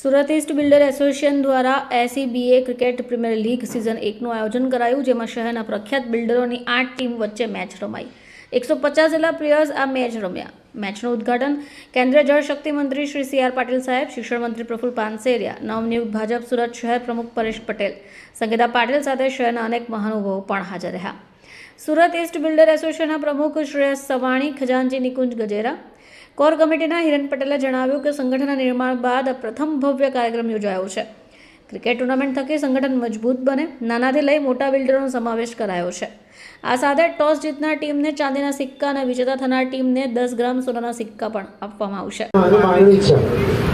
Surat east builder association દ્વારા એસીબીએ cricket premier league season એકનું આયોજન કરાયું, જેમાં શહેરના પ્રખ્યાત બિલ્ડરોની આઠ ટીમ વચ્ચે મેચ રમાઈ. એકસો પચાસ જેટલા પ્લેયર્સ આ મેચ રમ્યા. મેચનું ઉદ્ઘાટન કેન્દ્રીય જળશક્તિ મંત્રી શ્રી સી આર પાટીલ સાહેબ, શિક્ષણ મંત્રી પ્રફુલ પાનસેરિયા, નવનિયુક્ત ભાજપ સુરત શહેર પ્રમુખ પરેશ પટેલ, સંગીતા પાટીલ સાથે શહેરના અનેક મહાનુભાવો પણ હાજર રહ્યા. સુરત ઇસ્ટ બિલ્ડર એસોસિએશનના પ્રમુખ શ્રેયસ સવાણી ખજાનજી નિકુંજ ગજેરા કોર કમિટીના હિરેન પટેલે જણાવ્યું કે સંગઠનના નિર્માણ બાદ પ્રથમ ભવ્ય કાર્યક્રમ યોજાયો છે. ક્રિકેટ ટુર્નામેન્ટ થકી સંગઠન મજબૂત બને નાનાથી લઈ મોટા બિલ્ડરોનો સમાવેશ કરાયો છે. આ સાથે ટોસ જીતનાર ટીમને ચાંદીના સિક્કા અને વિજેતા થનાર ટીમને દસ ગ્રામ સોનાના સિક્કા પણ આપવામાં આવશે.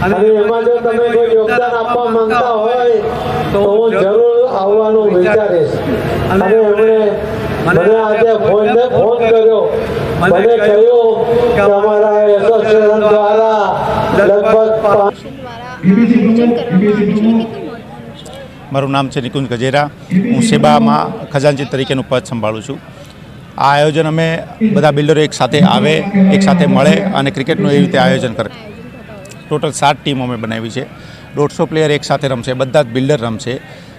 અને એમાં જો તમે કોઈ યોગદાન આપવા માંગતા હોય તો હું જરૂર આવવાનું વિચારીશ. અને એમણે મને આજે ફોનને ફોન કર્યો. મને કહ્યું કે અમારા એસોસિએશન દ્વારા લગભગ પાંચ દ્વારા આયોજન કરવામાં આવ્યું છે એ કેટલું મહત્વનું છે મારું નામ છે નિકુંજ ગજેરા. હું સેબામાં ખજાનચી તરીકેનું પદ સંભાળું છું. આ આયોજન અમે બધા બિલ્ડરો એક સાથે આવે, એક સાથે મળે અને ક્રિકેટનું એવી રીતે આયોજન કરે. ટોટલ સાત ટીમો અમે બનાવી છે. દોઢસો પ્લેયર એક સાથે રમશે, બધા જ બિલ્ડર રમશે.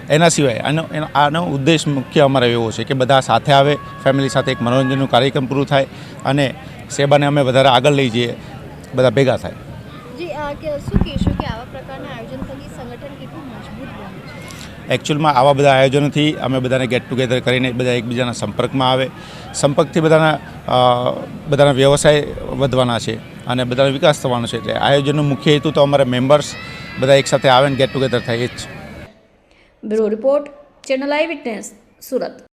એના સિવાય આનો આનો ઉદ્દેશ મુખ્ય અમારો એવો છે કે બધા સાથે આવે, ફેમિલી સાથે એક મનોરંજનનું કાર્યક્રમ પૂરું થાય અને સેબાને અમે વધારે આગળ લઈ જઈએ, બધા ભેગા થાય. કે શું કહેશો કે આવા પ્રકારના આયોજન થકી સંગઠન કેટલું મજબૂત બને છે? એકચ્યુઅલમાં આવા બધા આયોજનોથી અમે બધાને ગેટ ટુગેધર કરીને બધા એકબીજાના સંપર્કમાં આવે. સંપર્કથી બધાના બધાના વ્યવસાય વધવાના છે અને બધાનો વિકાસ થવાનો છે. એટલે આયોજનનો મુખ્ય હેતુ તો અમારા મેમ્બર્સ બધા એકસાથે આવે ને ગેટ ટુગેધર થાય એ જ છે. Bureau report channel I witness Surat.